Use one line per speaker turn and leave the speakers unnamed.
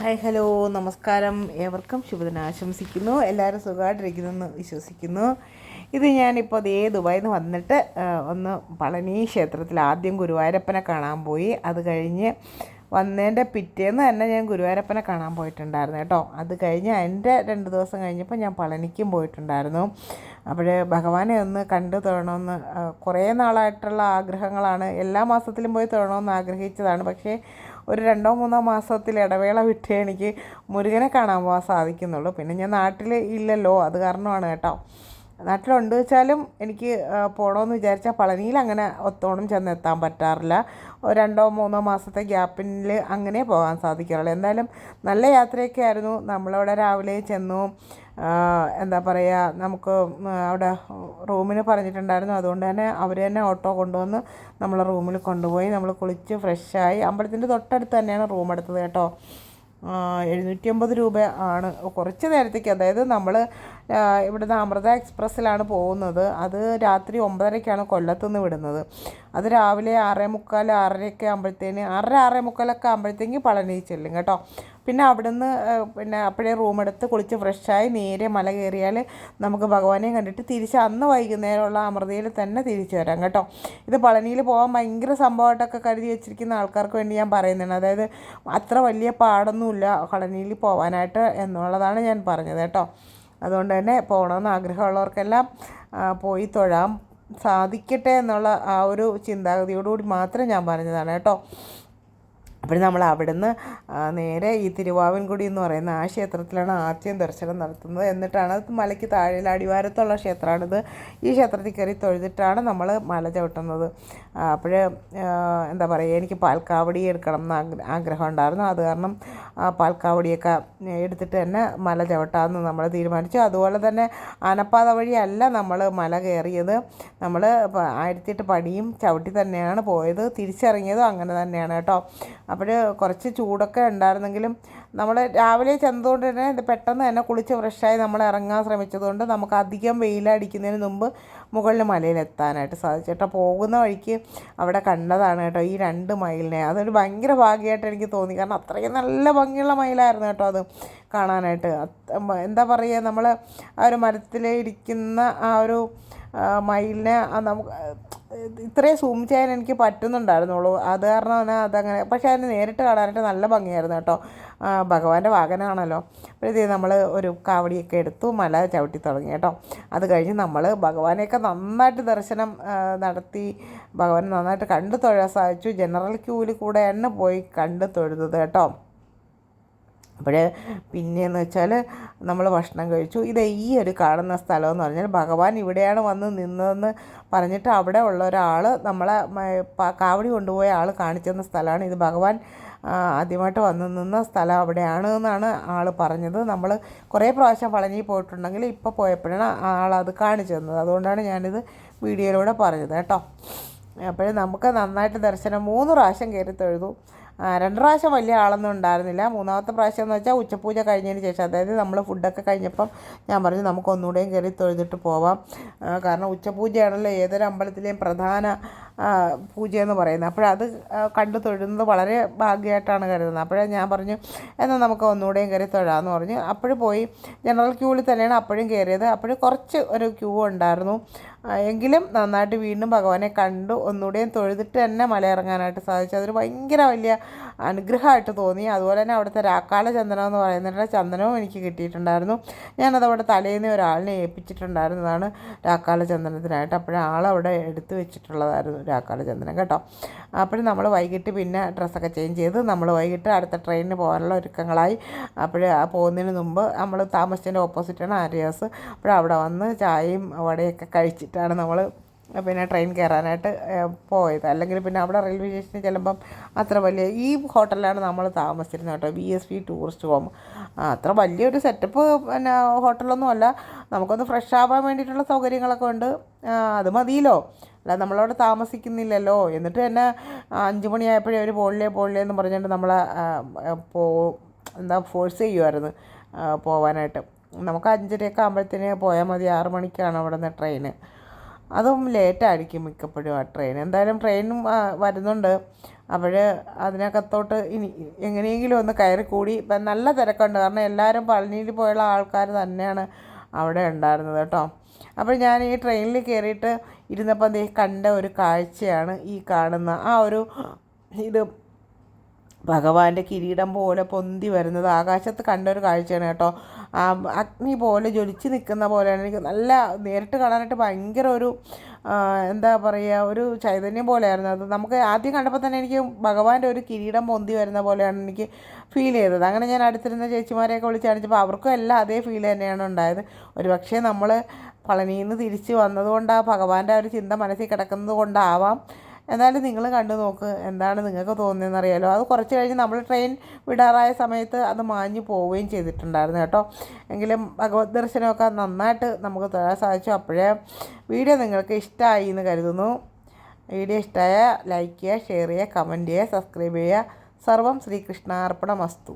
Hi hello നമസ്കാരം. ഏവർക്കും ശുഭദിനം ആശംസിക്കുന്നു. എല്ലാവരും സുഖമായിട്ടിരിക്കുന്നെന്ന് വിശ്വസിക്കുന്നു. ഇത് ഞാനിപ്പോൾ അതേ ദുബായിൽ നിന്ന് വന്നിട്ട് ഒന്ന് പളനി ക്ഷേത്രത്തിൽ ആദ്യം ഗുരുവായൂരപ്പനെ കാണാൻ പോയി. അത് കഴിഞ്ഞ് വന്നതിന്റെ പിറ്റേന്ന് തന്നെ ഞാൻ ഗുരുവായൂരപ്പനെ കാണാൻ പോയിട്ടുണ്ടായിരുന്നു കേട്ടോ. അത് കഴിഞ്ഞ് എന്റെ രണ്ട് ദിവസം കഴിഞ്ഞപ്പോൾ ഞാൻ പളനിക്കും പോയിട്ടുണ്ടായിരുന്നു. അപ്പോൾ ഭഗവാനെ ഒന്ന് കണ്ടു തൊഴണമെന്ന് കുറേ നാളായിട്ടുള്ള ആഗ്രഹങ്ങളാണ്. എല്ലാ മാസത്തിലും പോയി തൊഴണമെന്ന് ആഗ്രഹിച്ചതാണ്. പക്ഷേ ഒരു രണ്ടോ മൂന്നോ മാസത്തിൽ ഇടവേള വിട്ടേ എനിക്ക് മുരുകനെ കാണാൻ പോകാൻ സാധിക്കുന്നുള്ളൂ. പിന്നെ ഞാൻ നാട്ടിൽ ഇല്ലല്ലോ അത് കാരണമാണ് കേട്ടോ. നാട്ടിലുണ്ട് വെച്ചാലും എനിക്ക് പോകണമെന്ന് വിചാരിച്ചാൽ പളനിയിൽ അങ്ങനെ ഒത്തോണം ചെന്ന് എത്താൻ പറ്റാറില്ല രണ്ടോ മൂന്നോ മാസത്തെ ഗ്യാപ്പിൽ അങ്ങനെ പോകാൻ സാധിക്കാറുള്ളൂ. എന്തായാലും നല്ല യാത്രയൊക്കെ ആയിരുന്നു. നമ്മളവിടെ രാവിലെ ചെന്നു. എന്താ പറയുക നമുക്ക് അവിടെ റൂമിന് പറഞ്ഞിട്ടുണ്ടായിരുന്നു. അതുകൊണ്ട് തന്നെ അവർ തന്നെ ഓട്ടോ കൊണ്ടുവന്ന് നമ്മളെ റൂമിൽ കൊണ്ടുപോയി. നമ്മൾ കുളിച്ച് ഫ്രഷായി. അമ്പലത്തിന്റെ തൊട്ടടുത്ത് തന്നെയാണ് റൂം എടുത്തത് കേട്ടോ. എഴുന്നൂറ്റി അമ്പത് രൂപ ആണ്. കുറച്ച് നേരത്തേക്ക് അതായത് നമ്മൾ ഇവിടുന്ന് അമൃത എക്സ്പ്രസ്സിലാണ് പോകുന്നത്. അത് രാത്രി ഒമ്പതരയ്ക്കാണ് കൊല്ലത്തുനിന്ന് വിടുന്നത്. അത് രാവിലെ ആറേ മുക്കാൽ ആറരയൊക്കെ ആകുമ്പോഴത്തേന് ആറര ആറേ മുക്കാലൊക്കെ ആകുമ്പോഴത്തേക്ക് പളനി ചെല്ലും കേട്ടോ. പിന്നെ അവിടുന്ന് പിന്നെ അപ്പോഴേ റൂമെടുത്ത് കുളിച്ച് ഫ്രഷായി നേരെ മല കയറിയാൽ നമുക്ക് ഭഗവാനെ കണ്ടിട്ട് തിരിച്ച് അന്ന് വൈകുന്നേരമുള്ള അമൃതയിൽ തന്നെ തിരിച്ചു വരാം കേട്ടോ. ഇത് പളനിയിൽ പോകാൻ ഭയങ്കര സംഭവമായിട്ടൊക്കെ കരുതി വെച്ചിരിക്കുന്ന ആൾക്കാർക്ക് വേണ്ടി ഞാൻ പറയുന്നതാണ്. അതായത് അത്ര വലിയ പാടൊന്നുമില്ല പളനിയിൽ പോകാനായിട്ട് എന്നുള്ളതാണ് ഞാൻ പറഞ്ഞത് കേട്ടോ. അതുകൊണ്ട് തന്നെ പോകണമെന്ന് ആഗ്രഹമുള്ളവർക്കെല്ലാം പോയി തൊഴാം. സാധിക്കട്ടെ എന്നുള്ള ആ ഒരു ചിന്താഗതിയോടുകൂടി മാത്രം ഞാൻ പറഞ്ഞതാണ് കേട്ടോ. അപ്പോൾ നമ്മൾ അവിടുന്ന് നേരെ ഈ തിരുവാവൻകുടി എന്ന് പറയുന്ന ആ ക്ഷേത്രത്തിലാണ് ആദ്യം ദർശനം നടത്തുന്നത്. എന്നിട്ടാണ് മലയ്ക്ക് താഴെ അടിവാരത്തുള്ള ക്ഷേത്രമാണിത്. ഈ ക്ഷേത്രത്തിൽ കയറി തൊഴുതിട്ടാണ് നമ്മൾ മല ചവിട്ടുന്നത്. അപ്പോൾ എന്താ പറയുക എനിക്ക് പാൽക്കാവടി എടുക്കണം എന്ന് ആഗ്രഹം ഉണ്ടായിരുന്നു. അത് കാരണം പാൽക്കാവടിയൊക്കെ എടുത്തിട്ട് തന്നെ മല ചവിട്ടാമെന്ന് നമ്മൾ തീരുമാനിച്ചു. അതുപോലെ തന്നെ ആനപ്പാത വഴിയല്ല നമ്മൾ മല കയറിയത്. നമ്മൾ ആയിരത്തിയെട്ട് പടിയും ചവിട്ടി തന്നെയാണ് പോയത്. തിരിച്ചിറങ്ങിയതും അങ്ങനെ തന്നെയാണ് കേട്ടോ. അപ്പോൾ കുറച്ച് ചൂടൊക്കെ ഉണ്ടായിരുന്നെങ്കിലും നമ്മൾ രാവിലെ ചെന്നതുകൊണ്ട് തന്നെ പെട്ടെന്ന് തന്നെ കുളിച്ച് ഫ്രഷായി നമ്മൾ ഇറങ്ങാൻ ശ്രമിച്ചതുകൊണ്ട് നമുക്ക് അധികം വെയിലടിക്കുന്നതിന് മുമ്പ് മുകളിൽ മലയിലെത്താനായിട്ട് സാധിച്ചു. കേട്ടോ പോകുന്ന വഴിക്ക് അവിടെ കണ്ടതാണ് കേട്ടോ ഈ രണ്ട് മയിലിനെ. അതൊരു ഭയങ്കര ഭാഗ്യമായിട്ട് എനിക്ക് തോന്നി. കാരണം അത്രയും നല്ല ഭംഗിയുള്ള മയിലായിരുന്നു കേട്ടോ അത് കാണാനായിട്ട്. എന്താ പറയുക നമ്മൾ ആ ഒരു മരത്തിൽ ഇരിക്കുന്ന ആ ഒരു മയിലിനെ നമുക്ക് ഇത്രയും സൂം ചെയ്യാൻ എനിക്ക് പറ്റുന്നുണ്ടായിരുന്നുള്ളൂ. അത് കാരണം തന്നെ അതങ്ങനെ പക്ഷേ അതിന് നേരിട്ട് കാണാനായിട്ട് നല്ല ഭംഗിയായിരുന്നു കേട്ടോ. ഭഗവാന്റെ വാഹനമാണല്ലോ. അപ്പോഴത്തേക്ക് നമ്മൾ ഒരു കാവടിയൊക്കെ എടുത്തു മല ചവിട്ടി തുടങ്ങി കേട്ടോ. അത് കഴിഞ്ഞ് നമ്മൾ ഭഗവാനെയൊക്കെ നന്നായിട്ട് ദർശനം നടത്തി ഭഗവാനെ നന്നായിട്ട് കണ്ടു തൊഴാൻ സാധിച്ചു. ജനറൽ ക്യൂവിൽ കൂടെയാണ് പോയി കണ്ടു തൊഴുതത് കേട്ടോ. അപ്പോൾ പിന്നെയെന്ന് വെച്ചാൽ നമ്മൾ ഭക്ഷണം കഴിച്ചു. ഇത് ഈ ഒരു കാണുന്ന സ്ഥലം എന്ന് പറഞ്ഞാൽ ഭഗവാൻ ഇവിടെയാണ് വന്ന് നിന്നതെന്ന് പറഞ്ഞിട്ട് അവിടെ ഉള്ള ഒരാൾ നമ്മളെ കാവടി കൊണ്ടുപോയ ആൾ കാണിച്ചു തന്ന സ്ഥലമാണ്. ഇത് ഭഗവാൻ ആദ്യമായിട്ട് വന്ന് നിന്ന സ്ഥലം അവിടെയാണ് എന്നാണ് ആൾ പറഞ്ഞത്. നമ്മൾ കുറേ പ്രാവശ്യം പളനി പോയിട്ടുണ്ടെങ്കിൽ ഇപ്പോൾ പോയപ്പോഴാണ് ആളത് കാണിച്ചു തന്നത്. അതുകൊണ്ടാണ് ഞാനിത് വീഡിയോയിലൂടെ പറഞ്ഞത് കേട്ടോ. അപ്പോൾ നമുക്ക് നന്നായിട്ട് ദർശനം മൂന്ന് പ്രാവശ്യം കയറി തൊഴുതു. രണ്ട് പ്രാവശ്യം വലിയ ആളൊന്നും ഉണ്ടായിരുന്നില്ല. മൂന്നാമത്തെ പ്രാവശ്യം എന്ന് വെച്ചാൽ ഉച്ചപൂജ കഴിഞ്ഞതിന് ശേഷം. അതായത് നമ്മൾ ഫുഡൊക്കെ കഴിഞ്ഞപ്പം ഞാൻ പറഞ്ഞു നമുക്ക് ഒന്നുകൂടെയും കയറി തൊഴുതിട്ട് പോവാം. കാരണം ഉച്ചപൂജയാണല്ലോ ഏതൊരു അമ്പലത്തിലെയും പ്രധാന പൂജയെന്ന് പറയുന്നത്. അപ്പോഴത് കണ്ടു തൊഴുന്നത് വളരെ ഭാഗ്യമായിട്ടാണ് കരുതുന്നത്. അപ്പോഴേ ഞാൻ പറഞ്ഞു എന്നാൽ നമുക്ക് ഒന്നുകൂടെയും കയറി തൊഴാമെന്ന് പറഞ്ഞു. അപ്പോഴും പോയി. ജനറൽ ക്യൂവിൽ തന്നെയാണ് അപ്പോഴും കയറിയത്. അപ്പോഴും കുറച്ച് ഒരു ക്യൂ ഉണ്ടായിരുന്നു. എങ്കിലും നന്നായിട്ട് വീണ്ടും ഭഗവാനെ കണ്ടു. ഒന്നുകൂടെയും തൊഴുതിട്ട് തന്നെ മല ഇറങ്ങാനായിട്ട് സാധിച്ചു. അതൊരു ഭയങ്കര വലിയ അനുഗ്രഹമായിട്ട് തോന്നി. അതുപോലെ തന്നെ അവിടുത്തെ രാക്കാല ചന്ദനം എന്ന് പറയുന്നതിന്റെ ചന്ദനവും എനിക്ക് കിട്ടിയിട്ടുണ്ടായിരുന്നു. ഞാനത് അവിടെ തലേന്ന് ഒരാളിനെ ഏൽപ്പിച്ചിട്ടുണ്ടായിരുന്നതാണ് രാക്കാല ചന്ദനത്തിനായിട്ട്. അപ്പോഴാൾ അവിടെ എടുത്തു വെച്ചിട്ടുള്ളതായിരുന്നു. രാക്കാല ചന്ദനം കേട്ടോ. അപ്പോൾ നമ്മൾ വൈകിട്ട് പിന്നെ ഡ്രസ്സൊക്കെ ചേഞ്ച് ചെയ്ത് നമ്മൾ വൈകിട്ട് അടുത്ത ട്രെയിനിന് പോകാനുള്ള ഒരുക്കങ്ങളായി. അപ്പോൾ പോകുന്നതിന് മുമ്പ് നമ്മൾ താമസിച്ചതിന്റെ ഓപ്പോസിറ്റാണ് ആര്യാസ്. അപ്പോൾ അവിടെ വന്ന് ചായയും വടയൊക്കെ കഴിച്ചിട്ടാണ് നമ്മൾ പിന്നെ ട്രെയിൻ കയറാനായിട്ട് പോയത്. അല്ലെങ്കിൽ പിന്നെ അവിടെ റെയിൽവേ സ്റ്റേഷനിൽ ചെല്ലുമ്പം അത്ര വലിയ ഈ ഹോട്ടലിലാണ് നമ്മൾ താമസിച്ചിരുന്നത് കേട്ടോ. B S P tourist home അത്ര വലിയൊരു സെറ്റപ്പ് പിന്നെ ഹോട്ടലൊന്നും അല്ല നമുക്കൊന്ന് ഫ്രഷ് ആവാൻ വേണ്ടിയിട്ടുള്ള സൗകര്യങ്ങളൊക്കെ ഉണ്ട്. അത് മതിയല്ലോ. അല്ല നമ്മളവിടെ താമസിക്കുന്നില്ലല്ലോ. എന്നിട്ട് തന്നെ അഞ്ച് മണിയായപ്പോഴേ ഒരു പോളിലേ പോളിലേ എന്ന് പറഞ്ഞുകൊണ്ട് നമ്മളെ പോ എന്താ ഫോഴ്സ് ചെയ്യുമായിരുന്നു പോവാനായിട്ട്. നമുക്ക് അഞ്ചരയൊക്കെ ആകുമ്പോഴത്തേന് പോയാൽ മതി ആറു മണിക്കാണ് അവിടെ നിന്ന് ട്രെയിന് അതും ലേറ്റായിരിക്കും മിക്കപ്പോഴും ആ ട്രെയിൻ എന്തായാലും ട്രെയിനും വരുന്നുണ്ട്. അപ്പോൾ അതിനകത്തോട്ട് ഇനി എങ്ങനെയെങ്കിലും ഒന്ന് കയറി കൂടി നല്ല തിരക്കുണ്ട്. കാരണം എല്ലാവരും പളനിയിൽ പോയുള്ള ആൾക്കാർ തന്നെയാണ്. അവിടെ ഉണ്ടായിരുന്നത് കേട്ടോ. അപ്പോൾ ഞാൻ ഈ ട്രെയിനിൽ കയറിയിട്ട് ഇരുന്നപ്പോൾ ദേ കണ്ട ഒരു കാഴ്ചയാണ് ഈ കാണുന്ന ആ ഒരു ഇത് ഭഗവാന്റെ കിരീടം പോലെ പൊന്തി വരുന്നത്. ആകാശത്ത് കണ്ടൊരു കാഴ്ചയാണ് കേട്ടോ. ആ അഗ്നി പോലെ ജ്വലിച്ച് നിൽക്കുന്ന പോലെയാണ്. എനിക്ക് നല്ല നേരിട്ട് കാണാനായിട്ട് ഭയങ്കര ഒരു എന്താ പറയുക ഒരു ചൈതന്യം പോലെയായിരുന്നു അത്. നമുക്ക് ആദ്യം കണ്ടപ്പോൾ തന്നെ എനിക്ക് ഭഗവാന്റെ ഒരു കിരീടം പൊന്തി വരുന്ന പോലെയാണ് എനിക്ക് ഫീൽ ചെയ്തത്. അങ്ങനെ ഞാൻ അടുത്തിരുന്ന ചേച്ചിമാരെയൊക്കെ വിളിച്ച് കാണിച്ചപ്പോൾ അവർക്കും എല്ലാം അതേ ഫീൽ തന്നെയാണ് ഉണ്ടായത്. ഒരു പക്ഷേ നമ്മൾ പളനിയിൽ നിന്ന് തിരിച്ച് വന്നതുകൊണ്ട് ആ ഭഗവാന്റെ ഒരു ചിന്ത മനസ്സിൽ കിടക്കുന്നത് കൊണ്ടാവാം. എന്നാലും നിങ്ങൾ കണ്ടു നോക്ക് എന്താണ് നിങ്ങൾക്ക് തോന്നിയതെന്ന് അറിയാലോ. അത് കുറച്ച് കഴിഞ്ഞ് നമ്മൾ ട്രെയിൻ വിടാറായ സമയത്ത് അത് മാഞ്ഞു പോവുകയും ചെയ്തിട്ടുണ്ടായിരുന്നു കേട്ടോ. എങ്കിലും ഭഗവത് ദർശനമൊക്കെ നന്നായിട്ട് നമുക്ക് തൊഴാൻ സാധിച്ചു. അപ്പോഴേ വീഡിയോ നിങ്ങൾക്ക് ഇഷ്ടമായി എന്ന് കരുതുന്നു. വീഡിയോ ഇഷ്ടമായ ലൈക്ക് ചെയ്യുക ഷെയർ ചെയ്യുക കമന്റ് ചെയ്യുക സബ്സ്ക്രൈബ് ചെയ്യുക. സർവം ശ്രീകൃഷ്ണാർപ്പണമസ്തു.